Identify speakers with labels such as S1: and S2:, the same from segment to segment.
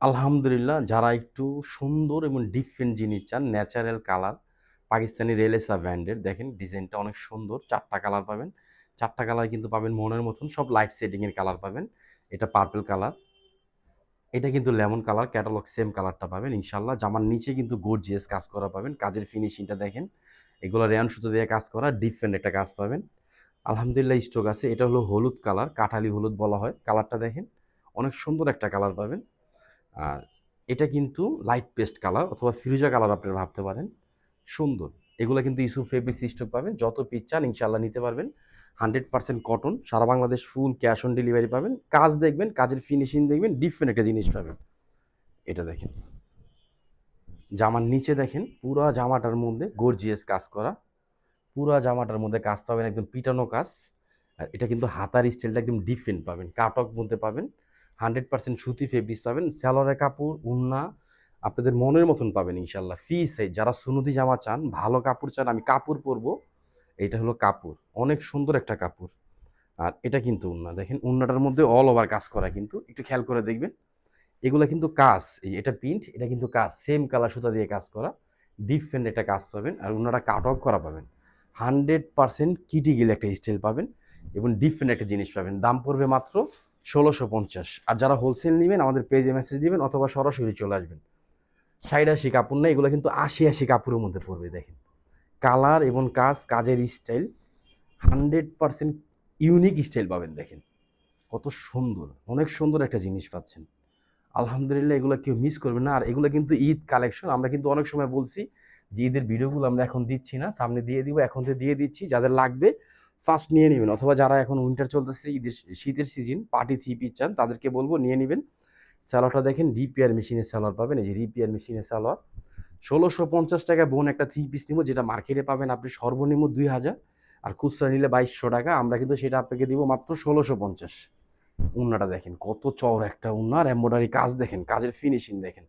S1: আলহামদুলিল্লাহ, যারা একটু সুন্দর এবং ডিফারেন্ট জিনিস চান ন্যাচারাল কালার পাকিস্তানি রেলেসা ব্র্যান্ডের দেখেন ডিজাইনটা অনেক সুন্দর, চারটা কালার পাবেন। চারটা কালার কিন্তু পাবেন মনের মতন, সব লাইট সেটিংয়ের কালার পাবেন। এটা পার্পল কালার এটা কিন্তু লেমন কালার ক্যাটালগ সেম কালারটা পাবেন ইনশাল্লাহ জামার নিচে কিন্তু গর্জিয়াস কাজ করা পাবেন, কাজের ফিনিশিংটা দেখেন, এগুলো রেয়ান সুতো দিয়ে কাজ করা ডিফারেন্ট একটা কাজ পাবেন। আলহামদুলিল্লাহ স্টক আছে, এটা হলো হলুদ কালার কাঠালি হলুদ বলা হয় কালারটা দেখেন। অনেক সুন্দর একটা কালার পাবেন। আর এটা কিন্তু লাইট পেস্ট কালার অথবা ফিরোজা কালার আপনারা ভাবতে পারেন। সুন্দর। এগুলো কিন্তু ইস্যু ফেব্রিক সিস্টেম পাবেন। যত পিস চান ইনশাল্লাহ নিতে পারবেন। Hundred percent cotton Sara Bangladesh full cash on delivery পাবেন। কাজ দেখবেন, কাজের ফিনিশিং দেখবেন ডিফারেন্ট একটা জিনিস পাবেন। এটা দেখেন। জামার নিচে দেখেন, পুরা জামাটার মধ্যে গর্জিয়াস কাজ করা। পুরা জামাটার মধ্যে কাজ পাবেন একদম পিটানো কাজ। আর এটা কিন্তু হাতার স্টাইলটা একদম ডিফারেন্ট পাবেন। কাটক মধ্যে পাবেন। হান্ড্রেড পার্সেন্ট সুতি ফেব্রিক্স পাবেন স্যালোয়ারের কাপড়, উন্না, আপনাদের মনের মতন পাবেন ইনশাল্লাহ ফি সাইজ যারা সুনুদি জামা চান, ভালো কাপড় চান, আমি কাপড় পরবো এটা হলো কাপড়। অনেক সুন্দর একটা কাপড়। আর এটা কিন্তু উন্না। দেখেন, উন্নাটার মধ্যে অল ওভার কাজ করা কিন্তু, একটু খেয়াল করে দেখবেন। এগুলো কিন্তু কাজ, এই এটা প্রিন্ট এটা কিন্তু কাজ। সেম কালার সুতা দিয়ে কাজ করা ডিফারেন্ট একটা কাজ পাবেন, আর উন্নাটা কাট অফ করা পাবেন। হান্ড্রেড পার্সেন্ট কিটিগিল একটা স্টাইল পাবেন, এবং ডিফারেন্ট একটা জিনিস পাবেন। দাম পড়বে মাত্র ষোলোশো পঞ্চাশ। আর যারা হোলসেল নেবেন, আমাদের পেজে মেসেজ দিবেন, অথবা সরাসরি চলে আসবেন। ষাট আশি কাপড় না এগুলো কিন্তু আশি আশি কাপড়ের মধ্যে পড়বে, দেখেন। কালার এবং কাজ, কাজের style hundred percent unique style পাবেন, দেখেন। কত সুন্দর, অনেক সুন্দর একটা জিনিস পাচ্ছেন। আলহামদুলিল্লাহ, এগুলো কেউ মিস করবে না। আর এগুলো কিন্তু ঈদ কালেকশন আমরা কিন্তু অনেক সময় বলছি যে ঈদের ভিডিওগুলো আমরা এখন দিচ্ছি না, সামনে দিয়ে দিব, এখন থেকে দিয়ে দিচ্ছি, যাদের লাগবে ফার্স্ট নিয়ে নেবেন। অথবা যারা এখন উইন্টার চলতেছে, ঈদের শীতের সিজন পার্টি থ্রি পিস চান, তাদেরকে বলব নিয়ে নেবেন। স্যালোয়ারটা দেখেন রিপেয়ার মেশিনের স্যালোয়ার পাবেন, এই যে রিপেয়ার মেশিনের স্যালোয়ার ষোলোশো পঞ্চাশ টাকা বোন একটা থ্রি পিস নিব, যেটা মার্কেটে পাবেন আপনি সর্বনিম্ন দুই হাজার। আর খুচরা নিলে বাইশশো টাকা, আমরা কিন্তু সেটা আপনাকে দিব মাত্র ষোলোশো পঞ্চাশ। উন্নাটা দেখেন, কত চওড়া একটা উন্না, আর এম্বয়ডারি কাজ দেখেন, কাজের ফিনিশিং দেখেন।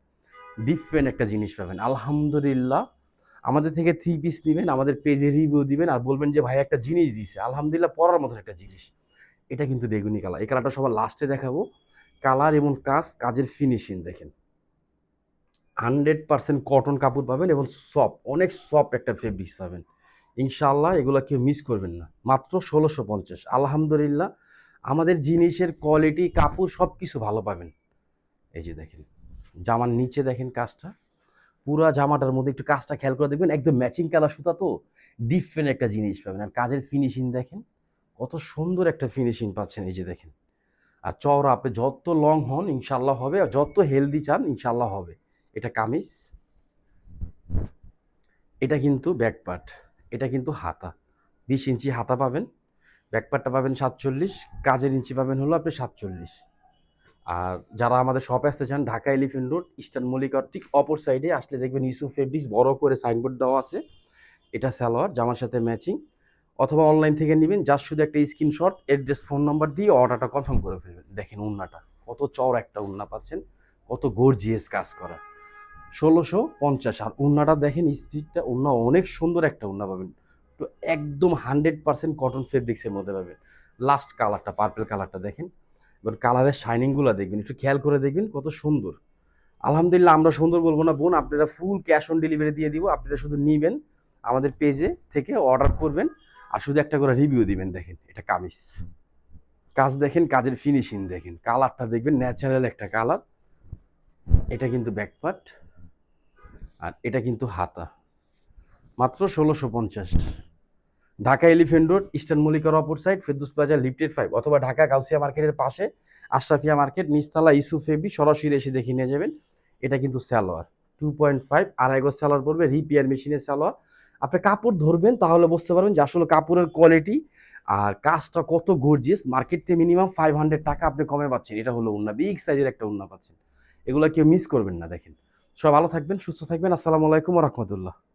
S1: ডিফারেন্ট একটা জিনিস পাবেন। আলহামদুলিল্লাহ আমাদের থেকে থ্রি পিস নেবেন, আমাদের পেজে রিভিউ দিবেন আর বলবেন যে, ভাই, একটা জিনিস দিয়েছে আলহামদুলিল্লাহ পরার মতো একটা জিনিস। এটা কিন্তু বেগুনি কালার এই কালারটা সবার লাস্টে দেখাবো। কালার এবং কাজ, কাজের ফিনিশিং দেখেন। হান্ড্রেড পার্সেন্ট কটন কাপড় পাবেন এবং সফট অনেক সফট একটা ফেব্রিক্স পাবেন। ইনশাআল্লাহ এগুলো কেউ মিস করবেন না। মাত্র ষোলোশো পঞ্চাশ। আলহামদুলিল্লাহ আমাদের জিনিসের কোয়ালিটি কাপড় সব কিছু ভালো পাবেন। এই যে দেখেন, জামার নিচে দেখেন কাজটা। পুরা জামাটার মধ্যে একটু কাজটা খেয়াল করে দেখবেন, একদম ম্যাচিং কালার সুতা তো ডিফারেন্ট একটা জিনিস পাবেন। আর কাজের ফিনিশিং দেখেন, কত সুন্দর একটা ফিনিশিং পাচ্ছেন এই যে দেখেন। আর চওড়া, আপনি যত লং হন ইনশাল্লাহ হবে, আর যত হেলদি চান ইনশাল্লাহ হবে। এটা কামিজ, এটা কিন্তু ব্যাকপার্ট এটা কিন্তু হাতা। বিশ ইঞ্চি হাতা পাবেন ব্যাকপার্টটা পাবেন সাতচল্লিশ, কাজের ইঞ্চি পাবেন হলো আপনি সাতচল্লিশ। আর যারা আমাদের শপে আসতে চান, ঢাকা এলিফেন্ট রোড ইস্টার্ন মল্লিকার ঠিক অপর সাইডে আসলে দেখবেন ইউসুফ ফেব্রিক্স বড় করে সাইনবোর্ড দেওয়া আছে। এটা সালোয়ার, জামার সাথে ম্যাচিং অথবা অনলাইন থেকে নেবেন যার শুধু একটা স্ক্রিনশট অ্যাড্রেস ফোন নাম্বার দিয়ে অর্ডারটা কনফার্ম করে ফেলবেন। দেখেন উন্নাটা, কত চওড়া একটা উন্না পাচ্ছেন, কত গর্জিয়াস কাজ করা। ষোলোশো পঞ্চাশ, আর উন্নাটা দেখেন স্পিডটা উন্না অনেক সুন্দর একটা উন্না পাবেন। তো একদম হান্ড্রেড পার্সেন্ট কটন ফেব্রিক্সের মধ্যে পাবেন। লাস্ট কালারটা পার্পেল কালারটা দেখেন। এবার কালারের শাইনিংগুলো দেখবেন, একটু খেয়াল করে দেখবেন কত সুন্দর। আলহামদুলিল্লাহ আমরা সুন্দর বলব না, বোন, আপনারা ফুল ক্যাশ অন ডেলিভারি দিয়ে দিব, আপনারা শুধু নিবেন, আমাদের পেজে থেকে অর্ডার করবেন, আর শুধু একটা করে রিভিউ দিবেন, দেখেন, এটা কামিজ। কাজ দেখেন, কাজের ফিনিশিং দেখেন কালারটা দেখবেন ন্যাচারাল একটা কালার এটা কিন্তু ব্যাকপার্ট আর এটা কিন্তু হাতা। মাত্র ষোলোশো পঞ্চাশ। ঢাকা এলিফেন্ট রোড, ইস্টার্ন মল্লিকার অপর side Ferdous plaza lifted five অথবা ঢাকা গাউসিয়া মার্কেটের পাশে, আশরাফিয়া মার্কেট নিস্তালা ইসু ফেবি সরাসরি এসে দেখে নিয়ে যাবেন। এটা কিন্তু স্যালোয়ার টু পয়েন্ট ফাইভ আড়াই গজ স্যালোয়ার পড়বে রিপেয়ার মেশিনের স্যালোয়ার আপনি কাপড় ধরবেন তাহলে বুঝতে পারবেন যে আসলে কাপড়ের কোয়ালিটি আর কাজটা কত গর্জিয়াস মার্কেট থেকে মিনিমাম ফাইভ হান্ড্রেড টাকা আপনি কমে পাচ্ছেন। এটা হলো উন্না বিগ সাইজের একটা উন্না পাচ্ছেন। এগুলো কেউ মিস করবেন না, দেখেন। সব ভালো থাকবেন, সুস্থ থাকবেন। আসসালামু আলাইকুম রহমতুল্লাহ।